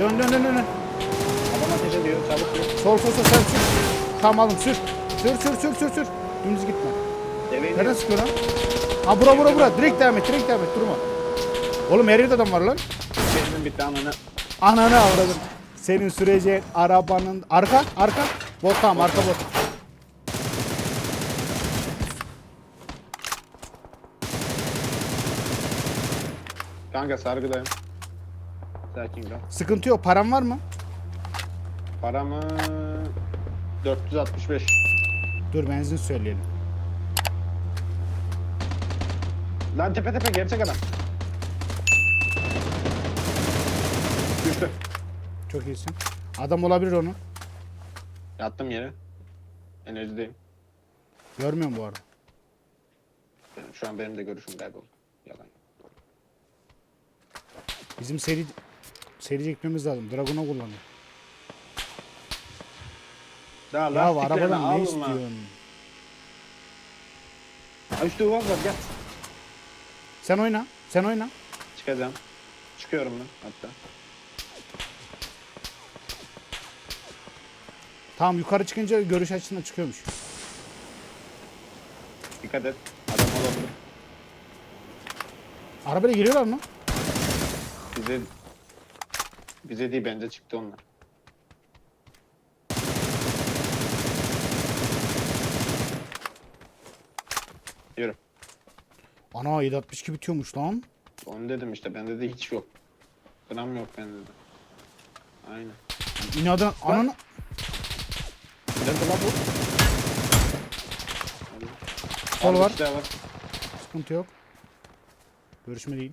Dön. Dön dön dön. Adam ateş ediyor çabuk sür. Sol sol sol sen sür. Tamam aldım sür. Sür sür sür sür sür. Dümdüz gitme. Eve Nereden sıkıyor lan? Ha bura bura bura. Direkt devam et. Direkt devam et. Durma. Oğlum her yerde adam var lan. Benim bir tane Ananı avradım. Senin süreceğin arabanın... Arka, arka. Bot tamam, arka bot. Kanka sargıdayım. Sakin kal. Sıkıntı yok. Param var mı? Paramı 465. Dur benzin söyleyelim. Lan tepe tepe gerçek adam. Düştü. Çok iyisin. Adam olabilir onu. Yattım yere. Enerjideyim. Görmüyorum bu arada. Şu an benim de görüşüm kayboldu. Yalan. Bizim seri seri çekmemiz lazım. Dragon'a kullanıyor. Daha Ya arabadan ne istiyorsun? Ha, Üstü uvaz var gel. Sen oyna. Sen oyna. Çıkacağım. Çıkıyorum ben hatta. Tamam yukarı çıkınca görüş açısından çıkıyormuş. Dikkat et. Adam olabilir. Arabayla geliyorlar mı? Bize bize değil bence çıktı onlar. Yürü. Ana 762 bitiyormuş lan. Onu dedim işte bende de hiç yok. Gram yok bende de. Aynen. İnadan ananı... Nerede lan bu? Sol var. işte var. Sıkıntı yok. Görüşme değil.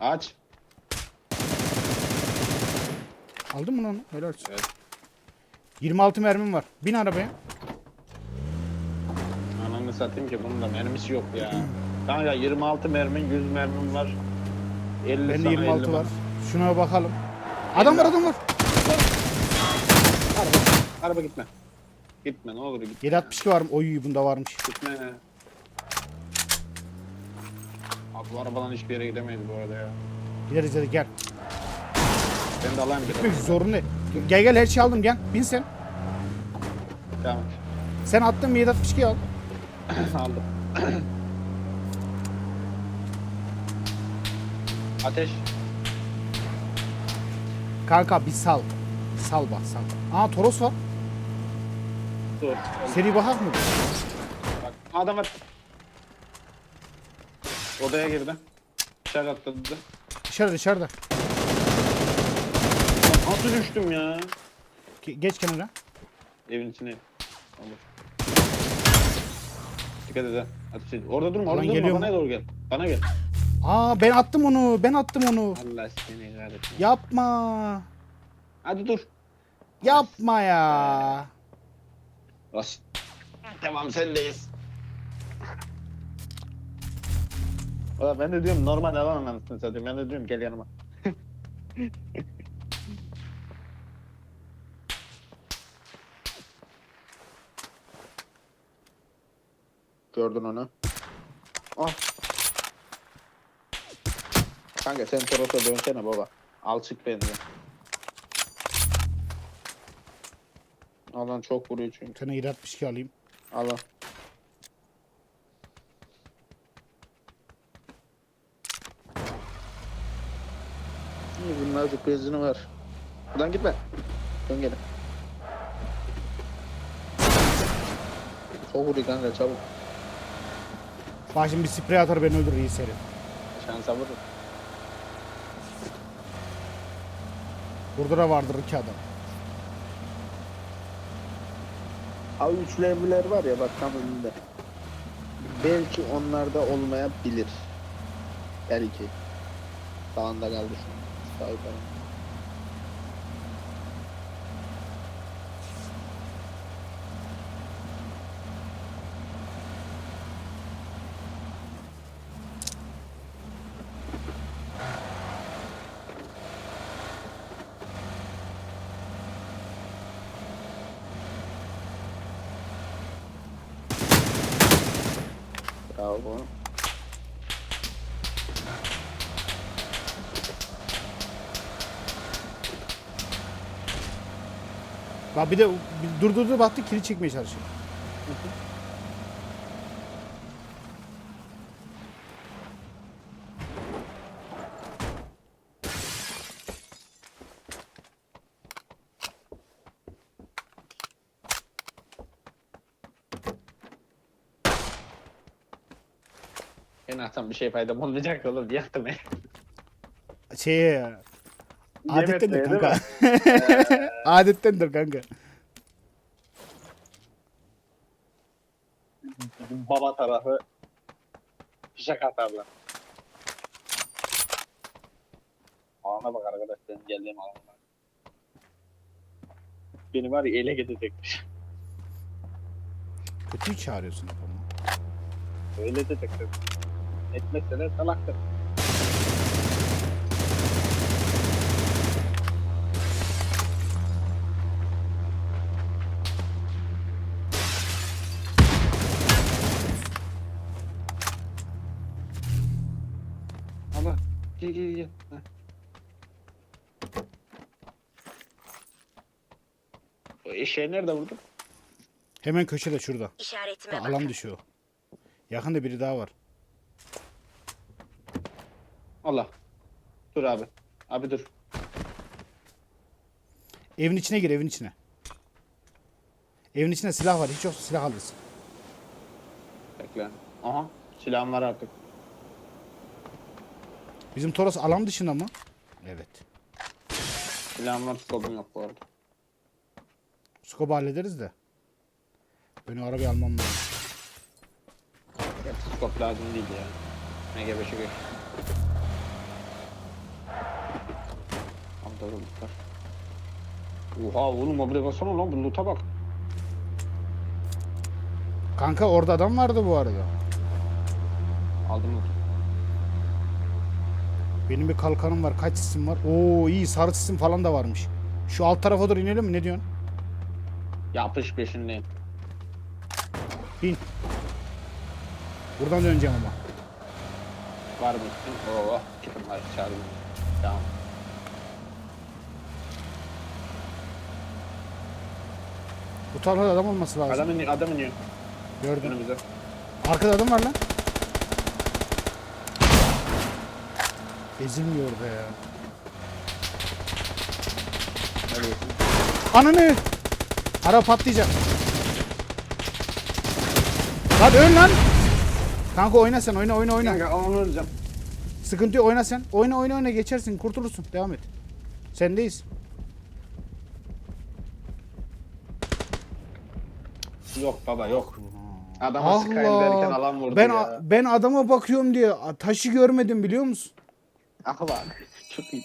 Aç. Aldın mı lan? Helal olsun. Evet. 26 mermim var. Bin arabaya. Ananı satayım ki bunun da mermisi yok ya. Kanka 26 mermin 100 mermin var. 50 Bende sana 26 50 var. Şuna bakalım. Adam var adam var. Araba, araba gitme. Gitme ne olur gitme. 762 var mı? Oy bunda varmış. Gitme. Abi bu arabadan hiçbir yere gidemeyiz bu arada ya. Gideriz hadi gel. Ben de alayım bir zorunda. Gel gel her şeyi aldım gel. Bin sen. Tamam. Sen attın mı 762 al. Aldım. Ateş. Kanka bir sal. Sal bak sal. Aa Toros var. Dur. Seri bakak mı? Bak adam var. Odaya girdi. Dışarı atladı. Dışarıda dışarıda. Nasıl düştüm ya? Ge- Geç kenara. Evin içine. Olur. Dikkat et ha. Ateş et. Orada durma, orada durma. geliyor Bana doğru gel. Bana gel. Aa ben attım onu. Ben attım onu. Allah seni kahretsin. Yapma. Hadi dur. Yapma ya. Bas. Tamam sendeyiz. Valla ben de diyorum normal alan anasını satayım. Ben de diyorum gel yanıma. Gördün onu. Ah. Kanka sen Toros'a dönsene baba. Al çık beni. Alan çok vuruyor çünkü. Bir tane 762 alayım. Al al. Azıcık benzini var. Buradan gitme. Dön geri. Çok vuruyor kanka çabuk. Bak şimdi bir sprey atar beni öldürür iyi seri. Şansa vurur. Burada da vardır iki adam. Abi üçlemliler var ya bak tam önünde. Belki onlarda olmayabilir. Belki. Sağında kaldı şu an. Sağ bu. Bak bir de bir durdurdu baktı kilit çekmeye çalışıyor. Azından bir şey faydam olmayacak oğlum. Yaktım ya. Şey adettendir Yemek de, kanka. adettendir kanka. Bizim baba tarafı fişek atarlar. Alana bak arkadaş benim geldiğim alana. Beni var ya ele gidecekmiş. Kötüyü çağırıyorsun ama. Öyle diyecektir. Etmezseler salaktır. Allah. Gel gel gel. Heh. O eşeği nerede vurdun? Hemen köşede şurada. İşaretime Alan bakın. düşüyor. Yakında biri daha var. Allah. Dur abi. Abi dur. Evin içine gir evin içine. Evin içinde silah var. Hiç yoksa silah alırsın. Bekle. Aha. Silahım var artık. Bizim Toros alan dışında mı? Evet. Silahım var. Skopum yok bu arada. Scope hallederiz de. Benim arabayı almam lazım. Evet, skop lazım değil ya. MG5'e geç. Amda lootlar. Oha oğlum abi baksana lan bu loot'a bak. Kanka orada adam vardı bu arada. Aldım loot. Benim bir kalkanım var. Kaç isim var? Oo iyi sarı isim falan da varmış. Şu alt tarafa doğru inelim mi? Ne diyorsun? Yapış peşindeyim. İn. Buradan döneceğim ama. Var mı? Oo, kitim var çağırdım. Tamam. Bu adam olması lazım. Adam iniyor, adam iniyor Gördüm. önümüze. Arkada adam var lan. Ezilmiyor be ya. Hadi. Ananı! Araba patlayacak. Lan ön lan! Kanka oyna sen oyna oyna oyna. Kanka onu öleceğim. Sıkıntı yok oyna sen. Oyna oyna oyna geçersin kurtulursun. Devam et. Sendeyiz. Yok baba yok. Adama sıkayım derken alan vurdu ben ya. ben adama bakıyorum diye taşı görmedim biliyor musun? Ah lan. Çok iyi.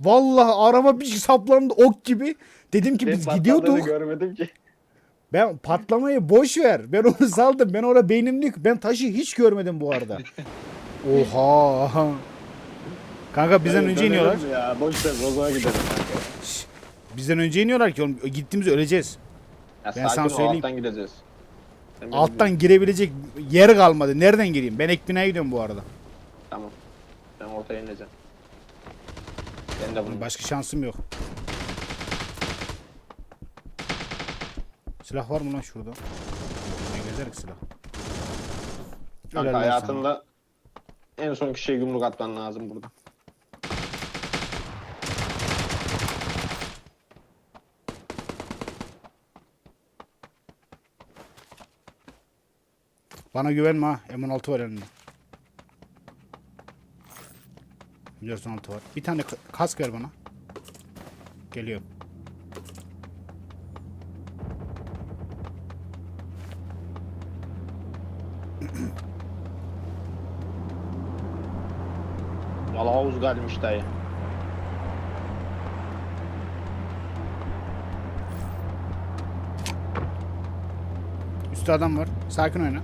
Vallahi araba bir saplandı ok gibi. Dedim ki biz gidiyorduk. görmedim ki. Ben patlamayı boş ver. Ben onu saldım. Ben orada beynimlik. Ben taşı hiç görmedim bu arada. Oha. Kanka bizden önce iniyorlar. Ya boş ver Rozo'ya gidelim kanka. Bizden önce iniyorlar ki oğlum gittiğimizde öleceğiz. Ya Ben sakin sana ol, söyleyeyim. alttan gideceğiz. Sen beni dinle. Alttan girebilecek yer kalmadı. Nereden gireyim? Ben ek binaya gidiyorum bu arada. Tamam. Ben ortaya ineceğim. Ben de bunu. Başka şansım yok. Silah var mı lan şurada? Ne gezer ki silah? Kanka Ölerler sana. hayatında en son kişiye yumruk atman lazım burada. Bana güvenme ha. M16 var elinde. M416 var. Bir tane ka- kask ver bana. Geliyorum. Valla havuz gelmiş dayı. Üstte adam var. Sakin oyna.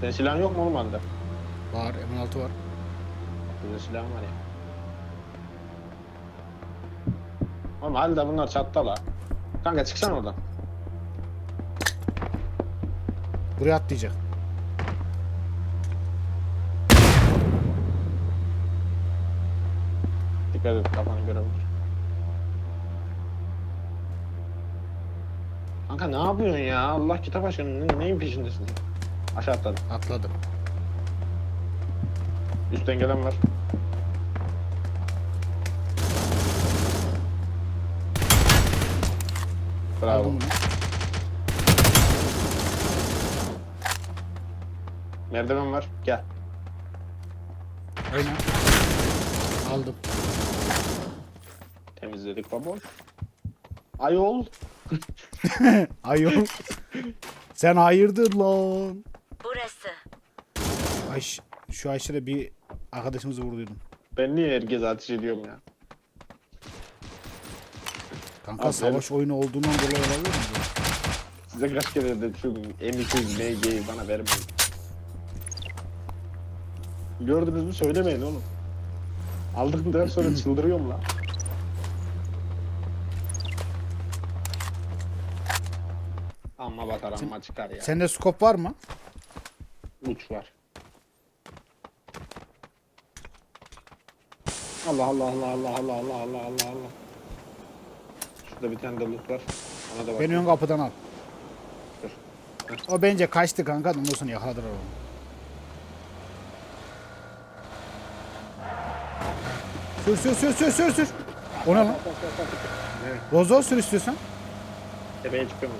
Senin silahın yok mu oğlum bende? Var. M16 var. Burada silahım var ya. Oğlum halde bunlar çatta la. Kanka çıksana oradan. Buraya atlayacak. Dikkat et kafanı görebilir. Kanka ne yapıyorsun ya? Allah kitap aşkına ne- neyin peşindesin? Aşağı atladım. Atladım. Üstten gelen var. Bravo. Aldım. Merdiven var. Gel. Oyna. Aldım. Temizledik baba. Ayol. Ayol. Sen hayırdır lan. Burası. Ay, ş- şu aşağıda bir arkadaşımızı vurduydum. Ben niye herkese ateş ediyorum ya? Kanka Aferin. savaş oyunu olduğundan dolayı olabilir mi? bu? Size kaç kere de şu M200 MG'yi bana vermeyin. Gördünüz mü söylemeyin oğlum. Aldıktan sonra çıldırıyorum lan. Amma batar amma çıkar ya. Sende skop var mı? Uç var. Allah Allah Allah Allah Allah Allah Allah Allah Allah. Şurada bir tane de loot var. Ona da bak. Beni ön kapıdan al. Dur. O bence kaçtı kanka. Ondan sonra yakaladılar onu. Sür sür sür sür sür sür. O ne lan? Evet. Rozo sür istiyorsan. Tepeye çıkıyorum.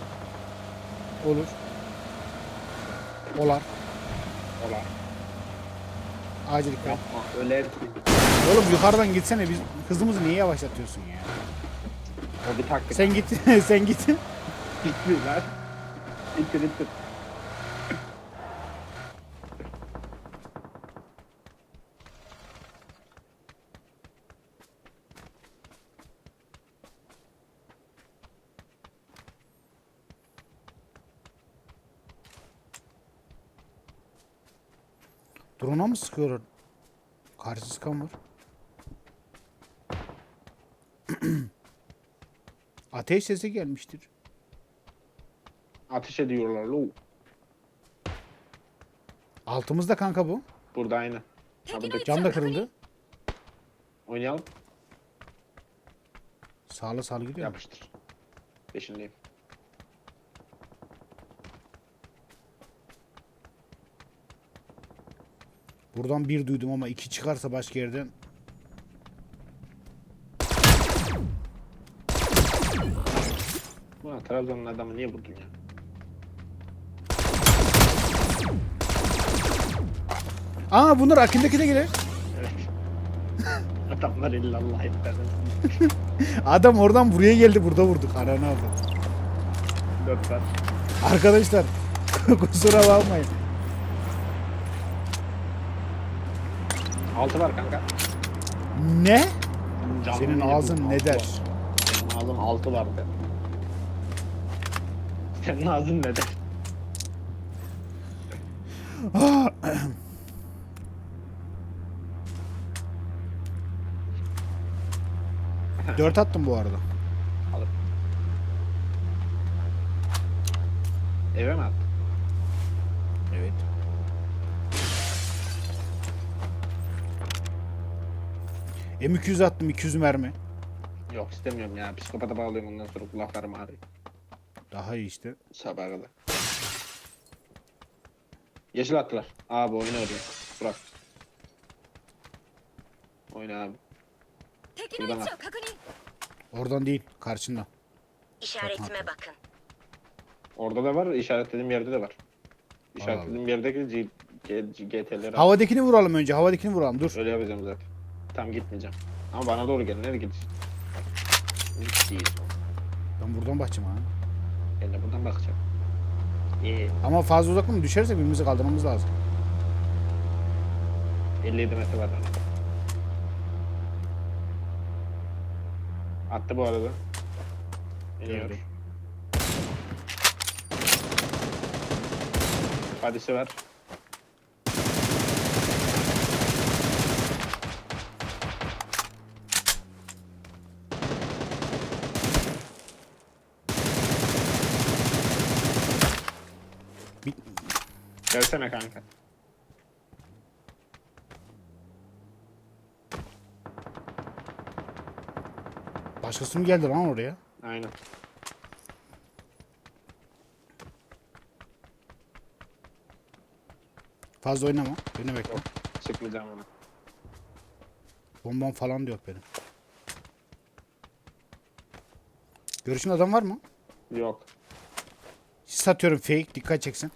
Olur. Olar. Ola. Acil. Yapma öler ki. Oğlum yukarıdan gitsene biz hızımızı niye yavaşlatıyorsun ya? O bir taktik. Sen git sen git. Bitti lan. Bitti Drone'a mı sıkıyorlar? Karşı sıkan var. Ateş sesi gelmiştir. Ateş ediyorlar lo. Altımızda kanka bu. Burada aynı. Burada Cam da kırıldı. oynayalım. Sağlı sağlı gidiyor. Yapıştır. Peşindeyim. Buradan bir duydum ama iki çıkarsa başka yerden. Ulan Trabzon'un adamı niye vurdun ya? Aa bunlar Akindeki de gelir. Evet. Adamlar illallah etmez. Adam oradan buraya geldi burada vurduk. Ananı avradı. Dört var. Arkadaşlar kusura bakmayın. Altı var kanka. Ne? Canlı Senin ağzın ne altı der? var. Senin ağzın altı var de. Senin ağzın ne der? Dört attım bu arada. Alıp. Eve mi attın? Evet. E, M200 attım 200 mermi. Yok istemiyorum ya. Psikopata bağlıyorum ondan sonra kulaklarım ağrıyor. Daha iyi işte. Sabaha kadar. Yeşil attılar. Abi oyna oraya. Bırak. Oyna abi. Buradan al. Oradan değil karşında. İşaretime bakın. Orada da var. işaretlediğim yerde de var. İşaretlediğim yerdeki GT'leri. Havadakini vuralım önce. Havadakini vuralım. Dur. Öyle yapacağım zaten. Tam gitmeyeceğim. Ama bana doğru gel. Nereye gidiyorsun? Değil. Ben buradan bakacağım ha. Ben de buradan bakacağım. İyi. Ama fazla uzak mı düşersek birbirimizi kaldırmamız lazım. 57 metre var. Attı bu arada. İniyor. Gördüm. Hadisi var. Gelsene kanka. Başkası mı geldi lan oraya? Aynen. Fazla oynama. Beni bekle. Çıkmayacağım ona. Bombam falan da yok benim. Görüşün adam var mı? Yok. Satıyorum fake. Dikkat çeksin.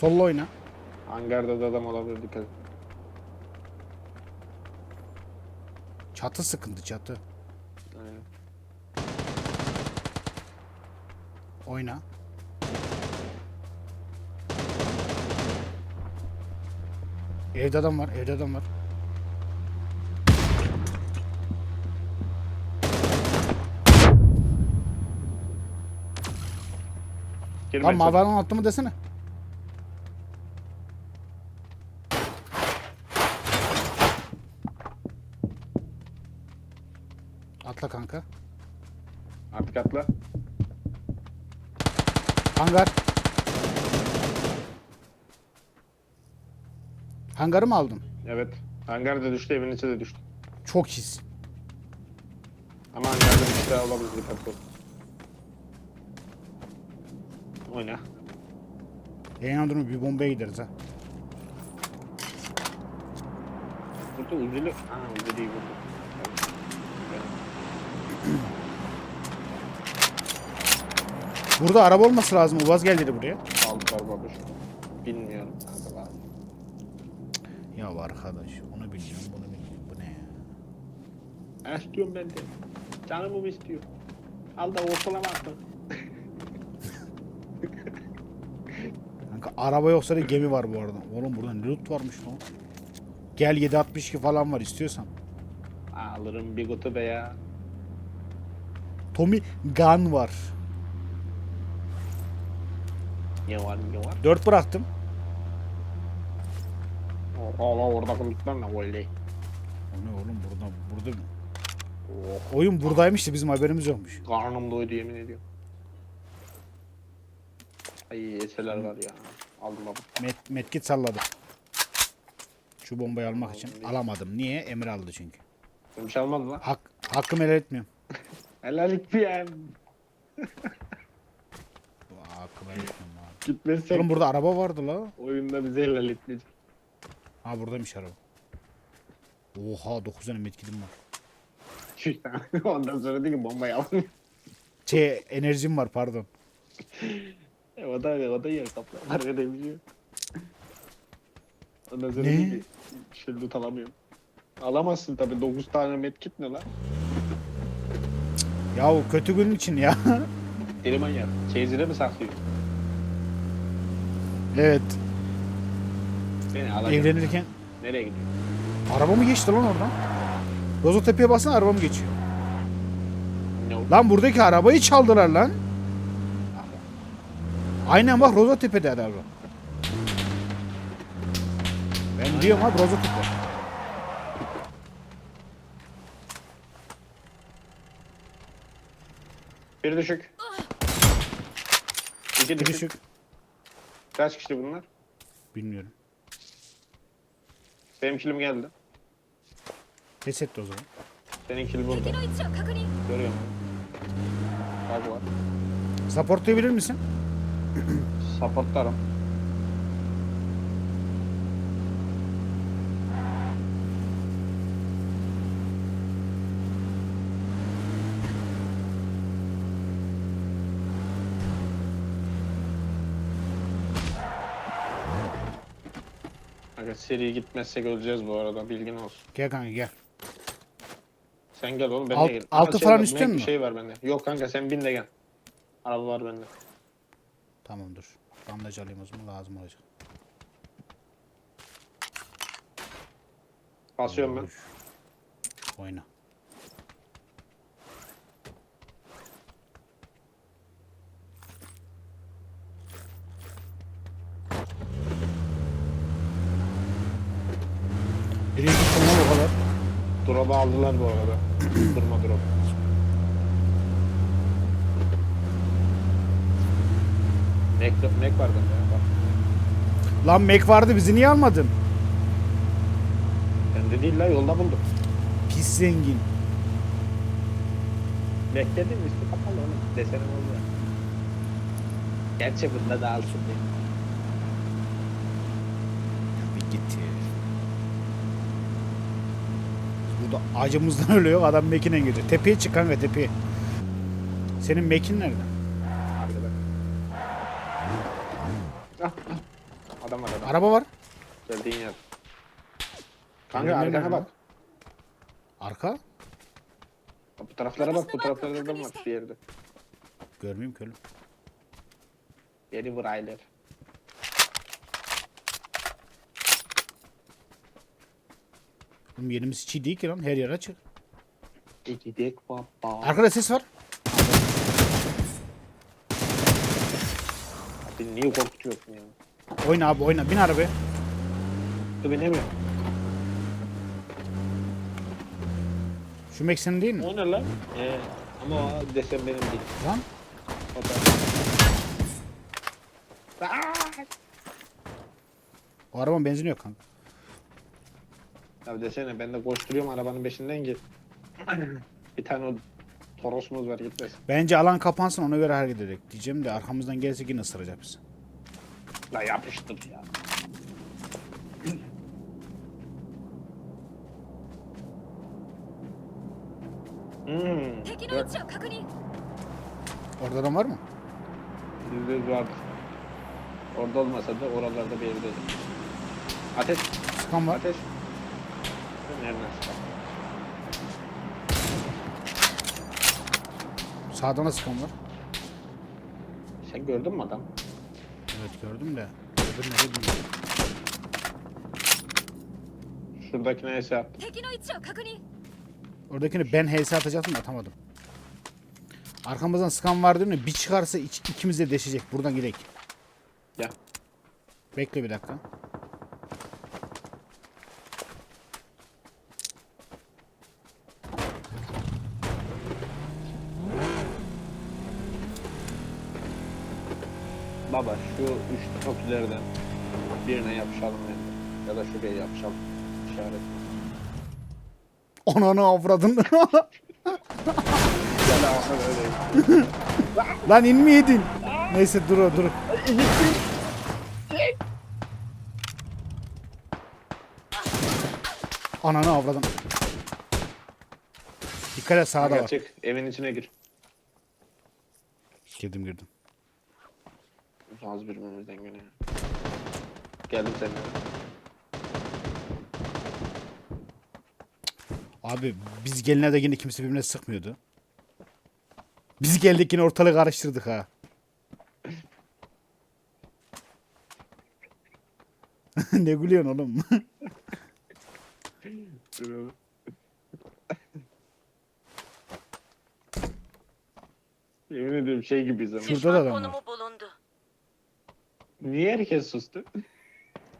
Solla oyna. Hangarda da adam olabilir dikkat et. Çatı sıkıntı çatı. Aynen. Oyna. Evde adam var. Evde adam var. Girme Lan sen. mavi alan attı mı desene. Atla kanka. Artık atla. Hangar. Hangarı mı aldın? Evet. Hangar da düştü, evin içi de düştü. Çok his. Ama hangarda bir şey daha olabilir dikkatli ol. Oyna. Yayın durumu bir bombaya gideriz ha. Burada uzili... Ha uziliyi vurdu. Burada araba olması lazım. Uvaz geldi buraya. Aldılar babuş. Bilmiyorum. Kanka var. Ya arkadaş onu bilmiyorum bunu bilmiyorum. Bu ne ya? İstiyorum ben de. Canımı istiyor. Al da ortalama attın. Kanka araba yoksa da gemi var bu arada. Oğlum burada ne loot varmış lan. Gel 762 falan var istiyorsan. Alırım bir kutu be ya. Tommy Gun var. Ne var ne var? 4 bıraktım. Oha la orada kulüpler ne oley. O ne oğlum burada burada Oh. oyun buradaymış da bizim haberimiz yokmuş. Karnım doydu yemin ediyorum. Ay eserler var ya. Aldım baba. Met, medkit salladım. Şu bombayı almak için alamadım. Niye? Emir aldı çünkü. Şey almadın lan. Hak, hakkımı helal etmiyorum. Helallik bir yani. Hakkımı helal etmiyorum abi. Gitmezsek Oğlum burada araba vardı la. oyunda bize helal etmeyecek. Ha buradaymış araba. Oha 9 tane medkitim var. Ondan sonra dedi ki bombayı alın. Şey enerjim var pardon. E, o da o da yer kaplar. Harika demişiyor. Ondan sonra Ne? dedi ki şey loot alamıyorum. Alamazsın tabi 9 tane medkit ne lan? Ya o kötü günün için ya. Deli manyak. Çeyizine mi saklıyor? Evet. Beni alacak. Evlenirken Nereye gidiyor? araba mı geçti lan oradan? Rozotepe'ye bassana araba mı geçiyor? Oldu? Lan buradaki arabayı çaldılar lan. Aynen bak Rozotepe'de araba. Ben diyorum abi Rozotepe. Bir düşük. İki Bir düşük. düşük. Kaç kişi bunlar? Bilmiyorum. Benim kilim geldi. Pes etti o zaman. Senin kilim burada. Görüyorum. Bug var. Supportlayabilir misin? Supportlarım. Aga seri gitmezsek öleceğiz bu arada bilgin olsun. Gel kanka gel. Sen gel oğlum ben Alt- de gel. altı falan var, istiyor bir musun? şey var bende. Yok kanka sen bin de gel. Araba var bende. Tamam dur. Bandaj alayım o zaman lazım olacak. Basıyorum ben. Oy. Oyna. Nereye gittin lan o kadar? Drop'u aldılar bu arada. Durma drop. Mac, Mac vardı ya. Bak. Lan Mac vardı bizi niye almadın? Bende değil la yolda buldum. Pis zengin. Mac dedim üstü kapalı oğlum. Desenim oldu. Gerçi bunda da alsın diye. Bir git ya. Burada acımızdan ölüyor adam Mac'ine gidiyor. Tepeye çık kanka tepeye. Senin Mac'in nerede? Arkada. Ah, ah. Adam var adam. Araba var. Geldiğin yer. Kanka Nerede, arkana bak. Arka? Bu taraflara bak. Bu taraflarda adam var bir yerde. Görmeyeyim ki oğlum. Yeri buraylar. Oğlum yerimiz iyi değil ki lan. Her yer açık. Gidek baba. Arkada ses var. Abi niye korkutuyorsun ya? Oyna abi oyna. Bin arabaya. Dur binemiyorum. Şu Mac senin değil mi? O ne lan? Ee, ama o desem benim değil. Lan. O da. Aa! O arabanın benzini yok kanka. Ya desene ben de koşturuyorum arabanın peşinden git. bir tane o Torosumuz var gitmez. Bence alan kapansın ona göre hareket edelim diyeceğim de arkamızdan gelse yine ısıracak bizi. La yapıştır ya. Hmm. evet. Orada adam var mı? Yüzde vardır. Orada olmasa da oralarda bir yerde. Ateş. Sıkan var. Ateş. Nereden çıkar? Sağdan da sıkan var. Sen gördün mü adam? Evet gördüm de. Öbür nerede bilmiyorum. Şuradakine ese at. 敵の位置を確認 Oradakini ben HS atacaktım da atamadım. Arkamızdan sıkan var değil mi? Bir çıkarsa iç, ikimiz de deşecek. Buradan gidelim. Gel. Bekle bir dakika. Baba şu üç köprülerden birine yapışalım bence. Ya da şuraya yapışalım. İşaret. Ananı avradın. Gel abi öyle. Lan inmeydin. Neyse dur o, dur. Ananı avradım. Dikkat et sağda var. çık evin içine gir. Girdim girdim. Az birbirimizden güne. Geldim seninle. Abi biz geline de yine kimse birbirine sıkmıyordu. Biz geldik yine ortalığı karıştırdık ha. ne gülüyorsun oğlum? Yemin ediyorum şey gibiyiz ama. Şurada da adam var. konumu bulundu. Niye herkes sustu?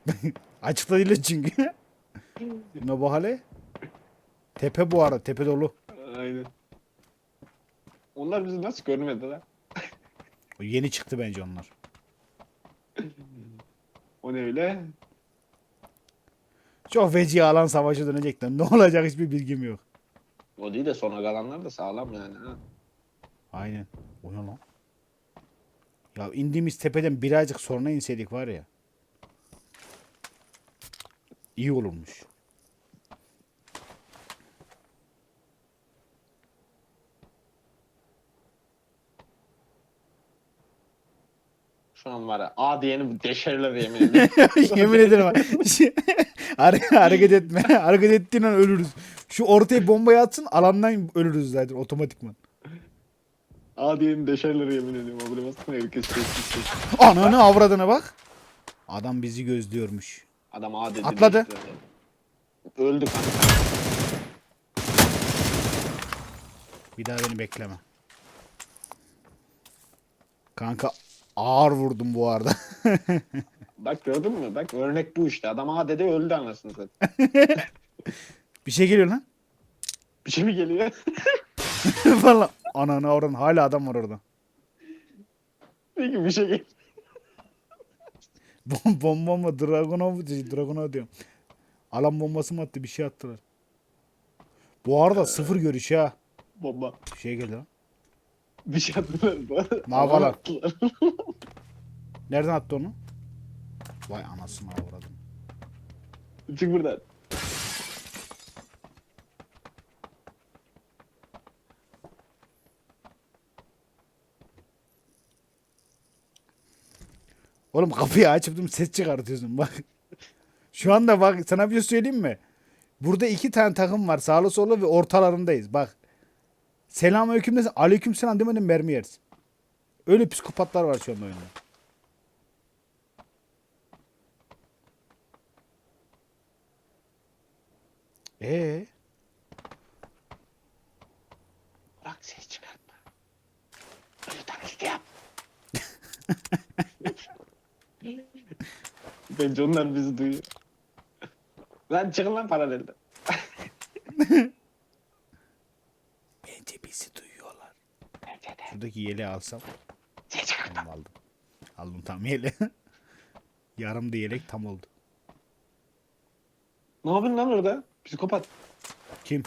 Açıkta değil çünkü. ne bu hale? Tepe bu arada tepe dolu. Aynen. Onlar bizi nasıl görmedi lan? O Yeni çıktı bence onlar. O ne öyle? Çok feci alan savaşı dönecekler. Ne olacak hiçbir bilgim yok. O değil de sona kalanlar da sağlam yani ha. Aynen. O ne lan? Ya indiğimiz tepeden birazcık sonra inseydik var ya. İyi olurmuş. Şu an var ya A diyeni deşerler yemin ederim. Yemin ederim. ha. Hare- hareket etme. Hareket ettiğin an ölürüz. Şu ortaya bombayı atsın alandan ölürüz zaten otomatikman. A diyeni deşerler yemin ediyorum. Abone bassana herkes sessiz. Ananı avradına bak. Adam bizi gözlüyormuş. Adam A dedi. Atladı. deşti. Öldü kanka. Bir daha beni bekleme. Kanka ağır vurdum bu arada. Bak gördün mü? Bak örnek bu işte. Adam A dedi öldü anasını satayım. bir şey geliyor lan. Bir şey mi geliyor? Valla ananı avradın hala adam var orada. Peki bir şey. Bom bomba mı? Dragon'a mı? Dragon'a diyorum. Alan bombası mı attı? Bir şey attılar. Bu arada sıfır görüş ha. Bomba. Bir şey geldi lan. Bir şey attılar bu arada. Attılar. Nereden attı onu? Vay anasını avradım. Çık buradan. Oğlum kapıyı açıp ses çıkartıyorsun bak. Şu anda bak sana bir şey söyleyeyim mi? Burada iki tane takım var sağlı sollu ve ortalarındayız bak. Selamünaleyküm desin aleyküm selam demedim mermi yeriz. Öyle psikopatlar var şu anda oyunda. Ee, Bak ses çıkartma. Öyle taklidi yap. Bence onlar bizi duyuyor. Lan çıkın lan paralelde. Bence bizi duyuyorlar. Bence de. Şuradaki yeli alsam. Tamam aldım. Aldım tam yeli. Yarım da yelek tam oldu. Ne yapıyorsun lan orada? Psikopat. Kim?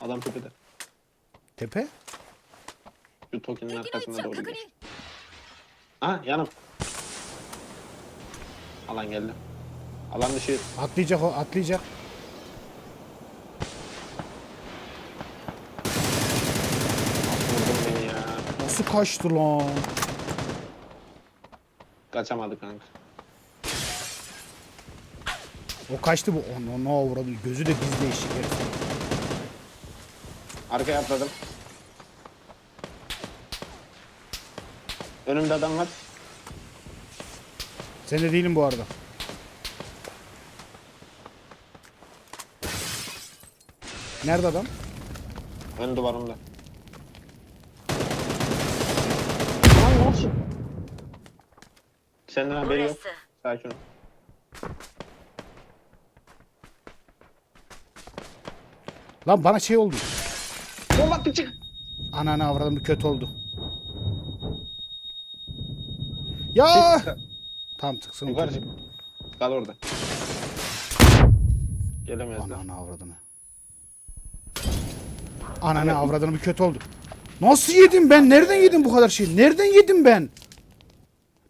Adam tepede. Tepe? Şu tokinin arkasına doğru gidiyor. Ha yanım. Alan geldi. Alan dışı. Atlayacak o atlayacak. Vurdun beni ya. Nasıl kaçtı lan? Kaçamadı kanka. O kaçtı bu. Onu ne uğradı. Gözü de bizde eşlik herif. Arkaya atladım. Önümde adam var. Sen de değilim bu arada. Nerede adam? Ön duvarımda. Lan nasıl? Senden haberi yok. Sakin ol. Lan bana şey oldu. Bomba attı çık. Ananı avradım bir kötü oldu. Ya! Çık. Tam tıksın. Yukarı çık. Kal orada. Gelemezler. Ananı avradını. Ananı avradını bir kötü oldu. Nasıl yedim ben? Nereden yedim bu kadar şeyi? Nereden yedim ben?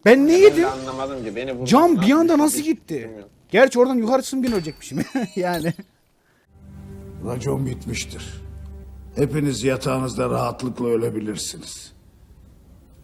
Ben ne yedim? anlamadım ki beni vurdu. Cam bir anda düştü, nasıl gitti? Gerçi oradan yukarı çıksın bir ölecekmişim. yani. Racon bitmiştir. Hepiniz yatağınızda rahatlıkla ölebilirsiniz.